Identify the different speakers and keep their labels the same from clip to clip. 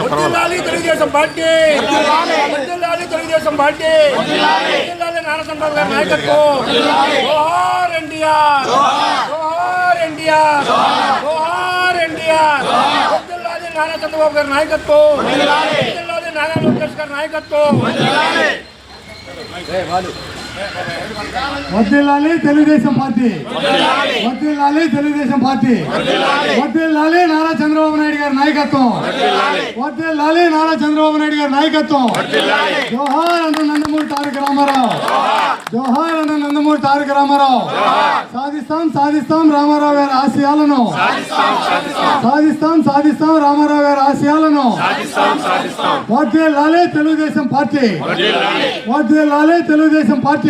Speaker 1: వర్ధిల్లాలి Telugu Desam party. Telugu Desam party. Nara Chandrababu గారి నాయకత్వం. జోహార్ ఎన్టీఆర్. జోహార్ ఎన్టీఆర్. జోహార్ ఎన్టీఆర్. నారా చంద్రబాబు గారి నాయకత్వం. నారా లోకేష్ గారి నాయకత్వం.
Speaker 2: వర్దిల్లాలి తెలుగుదేశం పార్టీ. వర్దిల్లాలి తెలుగుదేశం పార్టీ. వర్దిల్లాలి నారా చంద్రబాబు నాయుడు గారి నాయకత్వం. వర్దిల్లాలి నారా చంద్రబాబు నాయుడు గారి నాయకత్వం. జోహార్ అన్న నందమూరి తారక రామారావు. జోహార్. అన్న నందమూరి తారక రామారావు. సాధిస్తాం సాధిస్తాం రామారావు గారి ఆశయాలను. సాధిస్తాం సాధిస్తాం. రామారావు గారి ఆశయాలను. వర్దిల్లాలి తెలుగుదేశం పార్టీ. వర్దిల్లాలి తెలుగుదేశం పార్టీ.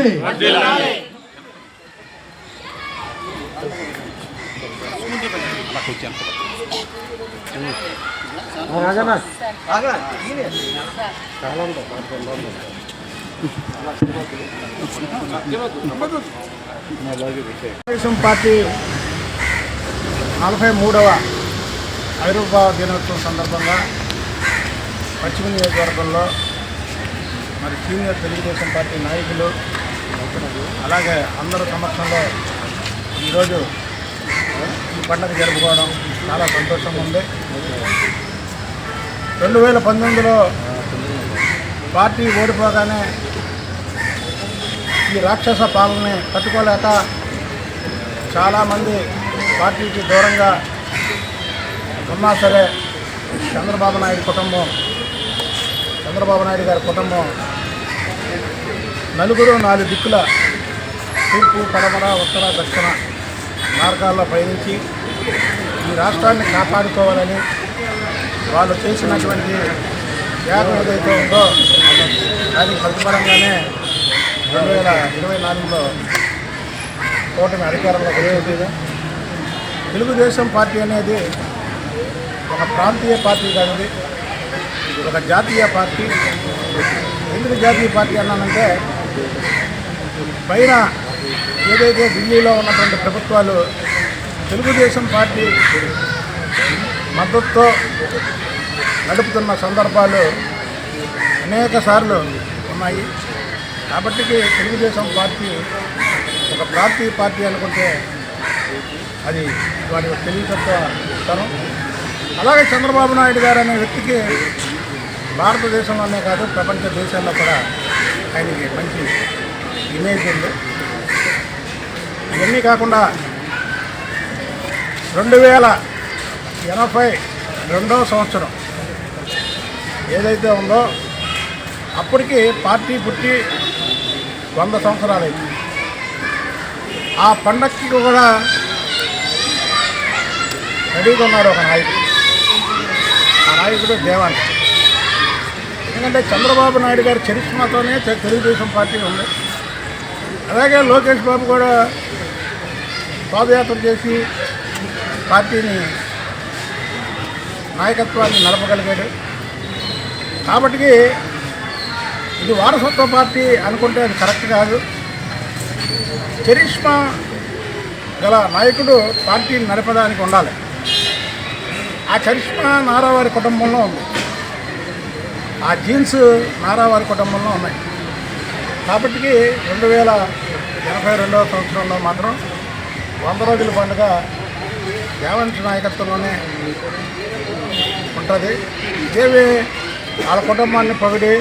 Speaker 3: తెలుగుదేశం పార్టీ నలభై మూడవ ఆవిర్భావ దినోత్సవం సందర్భంగా పశ్చిమ నియోజకవర్గంలో మరి సీనియర్ తెలుగుదేశం పార్టీ నాయకులు అలాగే అందరి సమక్షంలో ఈరోజు ఈ పండుగ జరుపుకోవడం చాలా సంతోషంగా ఉంది. రెండు వేల పంతొమ్మిదిలో పార్టీ ఓడిపోగానే ఈ రాక్షస పాలనని తట్టుకోలేక చాలామంది పార్టీకి దూరంగా ఉన్నా సరే చంద్రబాబు నాయుడు కుటుంబం చంద్రబాబు నాయుడు గారి కుటుంబం నలుగురు నాలుగు దిక్కుల తూర్పు పడమర ఉత్తర దక్షిణ మార్గాల్లో పయనించి ఈ రాష్ట్రాన్ని కాపాడుకోవాలని వాళ్ళు చేసినటువంటి త్యాగం ఏదైతే ఉందో దానికి ప్రతిఫలంగానే రెండు వేల ఇరవై నాలుగులో కూటమి అధికారంలో వచ్చింది తెలుగుదేశం పార్టీ అనేది ఒక ప్రాంతీయ పార్టీ కానిది ఒక జాతీయ పార్టీ. ఎందుకు జాతీయ పార్టీ అన్నానంటే పైన ఏదైతే ఢిల్లీలో ఉన్నటువంటి ప్రభుత్వాలు తెలుగుదేశం పార్టీ మద్దతుతో నడుపుతున్న సందర్భాలు అనేక సార్లు ఉన్నాయి. కాబట్టి తెలుగుదేశం పార్టీ ఒక ప్రాంతీయ పార్టీ అనుకుంటే అది వారి తెలియతత్వ తరం. అలాగే చంద్రబాబు నాయుడు గారు అనే వ్యక్తికి భారతదేశంలోనే కాదు ప్రపంచ దేశాల్లో కూడా ఆయనకి మంచి ఇమేజ్ ఉంది. ఇవన్నీ కాకుండా రెండు వేల ఎనభై రెండవ సంవత్సరం ఏదైతే ఉందో అప్పటికి పార్టీ పుట్టి వంద సంవత్సరాలైంది ఆ పండక్కి కూడా రెడీగా ఉన్నారు ఒక నాయకుడు. ఆ నాయకుడు దేవాన్ని ఎందుకంటే చంద్రబాబు నాయుడు గారి చరిష్మాతోనే తెలుగుదేశం పార్టీ ఉంది. అలాగే లోకేష్ బాబు కూడా పాదయాత్ర చేసి పార్టీని నాయకత్వాన్ని నడపగలిగాడు. కాబట్టి ఇది వారసత్వ పార్టీ అనుకుంటే అది కరెక్ట్ కాదు. చరిష్మా గల నాయకుడు పార్టీని నడపడానికి ఉండాలి. ఆ చరిష్మా నారావారి కుటుంబంలో ఉంది. ఆ జీన్స్ నారావారి కుటుంబంలో ఉన్నాయి. కాబట్టి రెండు వేల ఎనభై రెండవ సంవత్సరంలో మాత్రం వంద రోజుల పండుగ దేవంశ నాయకత్వంలోనే ఉంటుంది. ఇదేవి వాళ్ళ కుటుంబాన్ని పొగిడి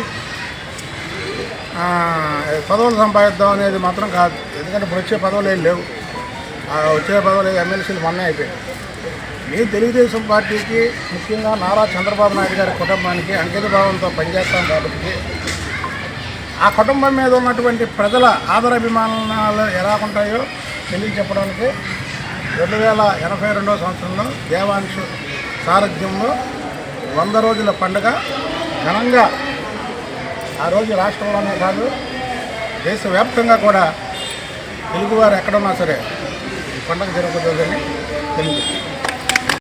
Speaker 3: పదవులు సంపాదిద్దాం అనేది మాత్రం కాదు. ఎందుకంటే ఇప్పుడు వచ్చే పదవులు ఏం లేవు. వచ్చే పదవులు ఎమ్మెల్సీలు మొన్నే అయిపోయాయి మేము తెలుగుదేశం పార్టీకి ముఖ్యంగా నారా చంద్రబాబు నాయుడు గారి కుటుంబానికి అంకిత భావంతో పనిచేస్తాం కాబట్టి ఆ కుటుంబం మీద ఉన్నటువంటి ప్రజల ఆదరాభిమానాలు ఎలా ఉంటాయో తెలియచెప్పడానికి రెండు వేల ఎనభై రెండవ సంవత్సరంలో దేవాంశు సారథ్యంలో వంద రోజుల పండుగ ఘనంగా ఆ రోజు రాష్ట్రంలోనే కాదు దేశవ్యాప్తంగా కూడా తెలుగువారు ఎక్కడున్నా సరే ఈ పండుగ జరుగుతుందని తెలియదు